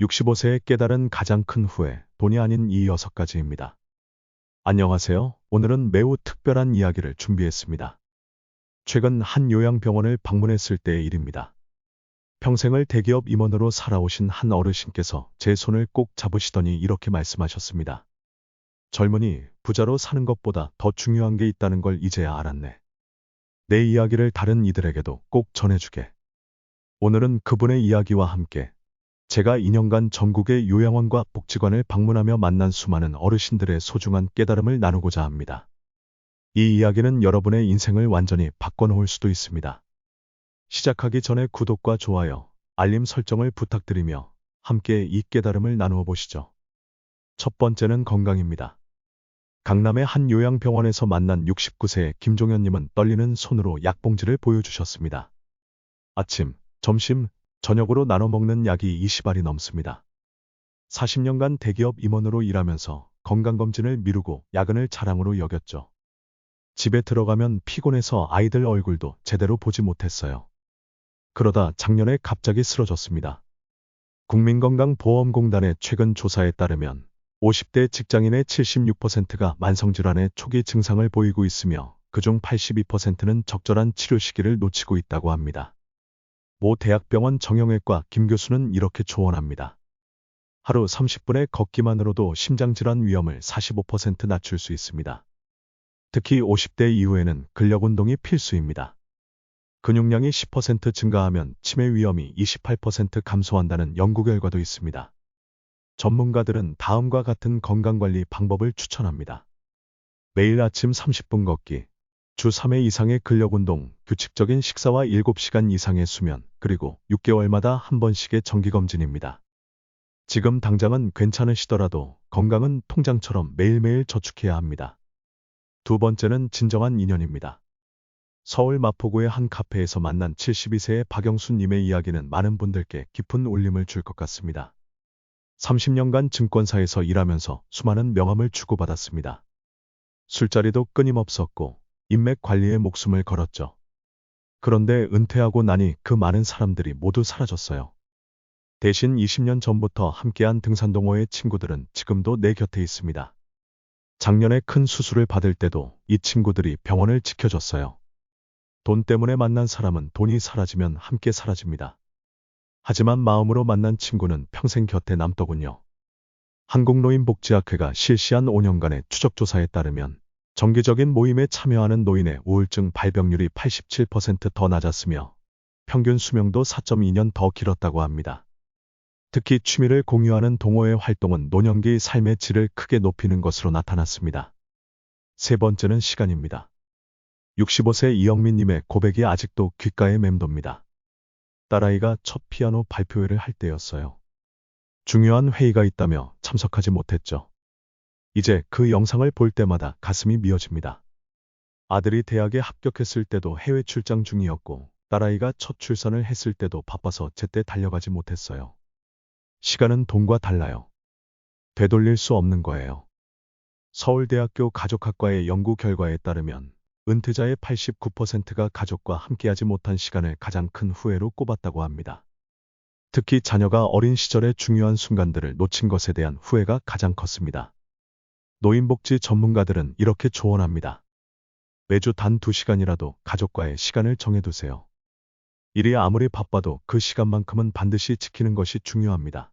65세에 깨달은 가장 큰 후회, 돈이 아닌 이 여섯 가지입니다. 안녕하세요. 오늘은 매우 특별한 이야기를 준비했습니다. 최근 한 요양병원을 방문했을 때의 일입니다. 평생을 대기업 임원으로 살아오신 한 어르신께서 제 손을 꼭 잡으시더니 이렇게 말씀하셨습니다. 젊은이, 부자로 사는 것보다 더 중요한 게 있다는 걸 이제야 알았네. 내 이야기를 다른 이들에게도 꼭 전해주게. 오늘은 그분의 이야기와 함께 제가 2년간 전국의 요양원과 복지관을 방문하며 만난 수많은 어르신들의 소중한 깨달음을 나누고자 합니다. 이 이야기는 여러분의 인생을 완전히 바꿔놓을 수도 있습니다. 시작하기 전에 구독과 좋아요, 알림 설정을 부탁드리며 함께 이 깨달음을 나누어 보시죠. 첫 번째는 건강입니다. 강남의 한 요양병원에서 만난 69세의 김종현님은 떨리는 손으로 약봉지를 보여주셨습니다. 아침, 점심, 저녁으로 나눠 먹는 약이 20알이 넘습니다. 40년간 대기업 임원으로 일하면서 건강검진을 미루고 야근을 자랑으로 여겼죠. 집에 들어가면 피곤해서 아이들 얼굴도 제대로 보지 못했어요. 그러다 작년에 갑자기 쓰러졌습니다. 국민건강보험공단의 최근 조사에 따르면 50대 직장인의 76%가 만성질환의 초기 증상을 보이고 있으며 그중 82%는 적절한 치료 시기를 놓치고 있다고 합니다. 모 대학병원 정형외과 김 교수는 이렇게 조언합니다. 하루 30분의 걷기만으로도 심장질환 위험을 45% 낮출 수 있습니다. 특히 50대 이후에는 근력운동이 필수입니다. 근육량이 10% 증가하면 치매 위험이 28% 감소한다는 연구 결과도 있습니다. 전문가들은 다음과 같은 건강관리 방법을 추천합니다. 매일 아침 30분 걷기, 주 3회 이상의 근력운동, 규칙적인 식사와 7시간 이상의 수면, 그리고 6개월마다 한 번씩의 정기검진입니다. 지금 당장은 괜찮으시더라도 건강은 통장처럼 매일매일 저축해야 합니다. 두 번째는 진정한 인연입니다. 서울 마포구의 한 카페에서 만난 72세의 박영수님의 이야기는 많은 분들께 깊은 울림을 줄 것 같습니다. 30년간 증권사에서 일하면서 수많은 명함을 주고받았습니다. 술자리도 끊임없었고 인맥 관리에 목숨을 걸었죠. 그런데 은퇴하고 나니 그 많은 사람들이 모두 사라졌어요. 대신 20년 전부터 함께한 등산동호회 친구들은 지금도 내 곁에 있습니다. 작년에 큰 수술을 받을 때도 이 친구들이 병원을 지켜줬어요. 돈 때문에 만난 사람은 돈이 사라지면 함께 사라집니다. 하지만 마음으로 만난 친구는 평생 곁에 남더군요. 한국노인복지학회가 실시한 5년간의 추적조사에 따르면 정기적인 모임에 참여하는 노인의 우울증 발병률이 87%더 낮았으며 평균 수명도 4.2년 더 길었다고 합니다. 특히 취미를 공유하는 동호회 활동은 노년기의 삶의 질을 크게 높이는 것으로 나타났습니다. 세 번째는 시간입니다. 65세 이영민님의 고백이 아직도 귓가에 맴돕니다. 딸아이가 첫 피아노 발표회를 할 때였어요. 중요한 회의가 있다며 참석하지 못했죠. 이제 그 영상을 볼 때마다 가슴이 미어집니다. 아들이 대학에 합격했을 때도 해외 출장 중이었고 딸아이가 첫 출산을 했을 때도 바빠서 제때 달려가지 못했어요. 시간은 돈과 달라요. 되돌릴 수 없는 거예요. 서울대학교 가족학과의 연구 결과에 따르면 은퇴자의 89%가 가족과 함께하지 못한 시간을 가장 큰 후회로 꼽았다고 합니다. 특히 자녀가 어린 시절의 중요한 순간들을 놓친 것에 대한 후회가 가장 컸습니다. 노인복지 전문가들은 이렇게 조언합니다. 매주 단 2시간이라도 가족과의 시간을 정해두세요. 일이 아무리 바빠도 그 시간만큼은 반드시 지키는 것이 중요합니다.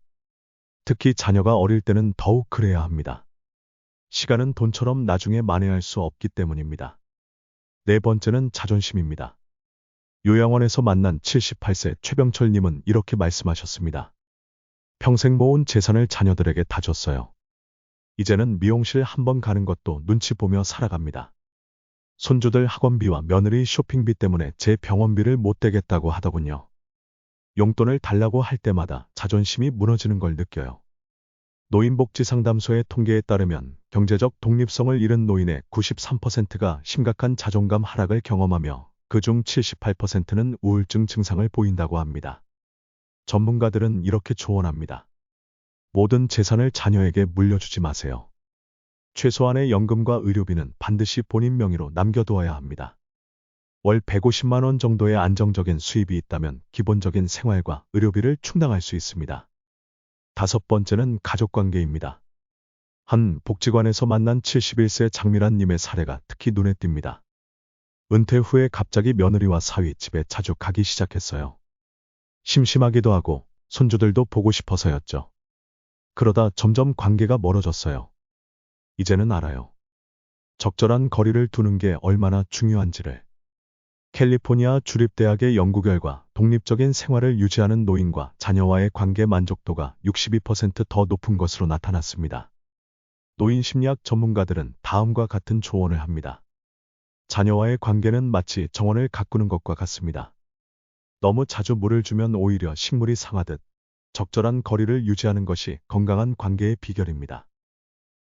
특히 자녀가 어릴 때는 더욱 그래야 합니다. 시간은 돈처럼 나중에 만회할 수 없기 때문입니다. 네 번째는 자존심입니다. 요양원에서 만난 78세 최병철님은 이렇게 말씀하셨습니다. 평생 모은 재산을 자녀들에게 다 줬어요. 이제는 미용실 한 번 가는 것도 눈치 보며 살아갑니다. 손주들 학원비와 며느리 쇼핑비 때문에 제 병원비를 못 대겠다고 하더군요. 용돈을 달라고 할 때마다 자존심이 무너지는 걸 느껴요. 노인복지상담소의 통계에 따르면 경제적 독립성을 잃은 노인의 93%가 심각한 자존감 하락을 경험하며 그중 78%는 우울증 증상을 보인다고 합니다. 전문가들은 이렇게 조언합니다. 모든 재산을 자녀에게 물려주지 마세요. 최소한의 연금과 의료비는 반드시 본인 명의로 남겨두어야 합니다. 월 150만 원 정도의 안정적인 수입이 있다면 기본적인 생활과 의료비를 충당할 수 있습니다. 다섯 번째는 가족 관계입니다. 한 복지관에서 만난 71세 장미란 님의 사례가 특히 눈에 띕니다. 은퇴 후에 갑자기 며느리와 사위 집에 자주 가기 시작했어요. 심심하기도 하고 손주들도 보고 싶어서였죠. 그러다 점점 관계가 멀어졌어요. 이제는 알아요. 적절한 거리를 두는 게 얼마나 중요한지를. 캘리포니아 주립대학의 연구 결과 독립적인 생활을 유지하는 노인과 자녀와의 관계 만족도가 62%더 높은 것으로 나타났습니다. 노인 심리학 전문가들은 다음과 같은 조언을 합니다. 자녀와의 관계는 마치 정원을 가꾸는 것과 같습니다. 너무 자주 물을 주면 오히려 식물이 상하듯 적절한 거리를 유지하는 것이 건강한 관계의 비결입니다.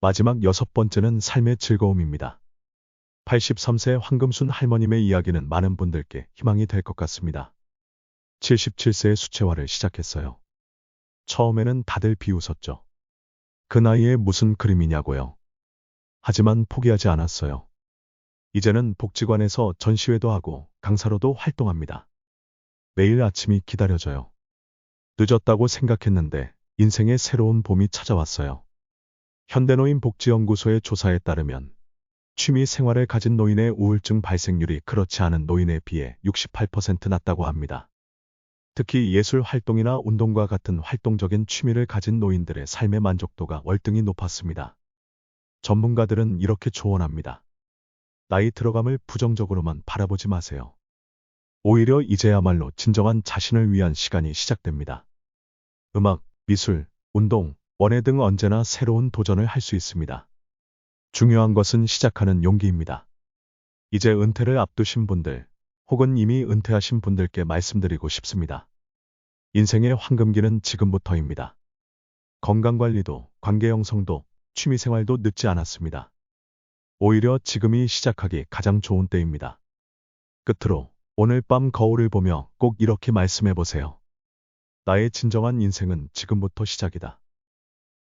마지막 여섯 번째는 삶의 즐거움입니다. 83세 황금순 할머님의 이야기는 많은 분들께 희망이 될 것 같습니다. 77세의 수채화를 시작했어요. 처음에는 다들 비웃었죠. 그 나이에 무슨 그림이냐고요. 하지만 포기하지 않았어요. 이제는 복지관에서 전시회도 하고 강사로도 활동합니다. 매일 아침이 기다려져요. 늦었다고 생각했는데 인생의 새로운 봄이 찾아왔어요. 현대노인 복지연구소의 조사에 따르면 취미 생활을 가진 노인의 우울증 발생률이 그렇지 않은 노인에 비해 68% 낮다고 합니다. 특히 예술 활동이나 운동과 같은 활동적인 취미를 가진 노인들의 삶의 만족도가 월등히 높았습니다. 전문가들은 이렇게 조언합니다. 나이 들어감을 부정적으로만 바라보지 마세요. 오히려 이제야말로 진정한 자신을 위한 시간이 시작됩니다. 음악, 미술, 운동, 원예 등 언제나 새로운 도전을 할 수 있습니다. 중요한 것은 시작하는 용기입니다. 이제 은퇴를 앞두신 분들, 혹은 이미 은퇴하신 분들께 말씀드리고 싶습니다. 인생의 황금기는 지금부터입니다. 건강관리도, 관계 형성도, 취미생활도 늦지 않았습니다. 오히려 지금이 시작하기 가장 좋은 때입니다. 끝으로 오늘 밤 거울을 보며 꼭 이렇게 말씀해 보세요. 나의 진정한 인생은 지금부터 시작이다.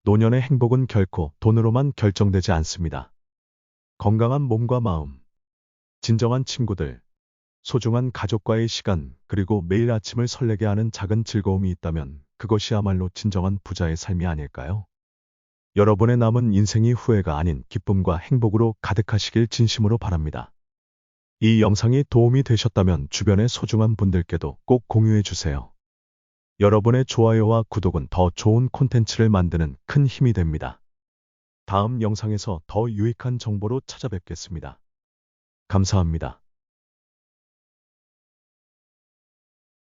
노년의 행복은 결코 돈으로만 결정되지 않습니다. 건강한 몸과 마음, 진정한 친구들, 소중한 가족과의 시간, 그리고 매일 아침을 설레게 하는 작은 즐거움이 있다면 그것이야말로 진정한 부자의 삶이 아닐까요? 여러분의 남은 인생이 후회가 아닌 기쁨과 행복으로 가득하시길 진심으로 바랍니다. 이 영상이 도움이 되셨다면 주변의 소중한 분들께도 꼭 공유해 주세요. 여러분의 좋아요와 구독은 더 좋은 콘텐츠를 만드는 큰 힘이 됩니다. 다음 영상에서 더 유익한 정보로 찾아뵙겠습니다. 감사합니다.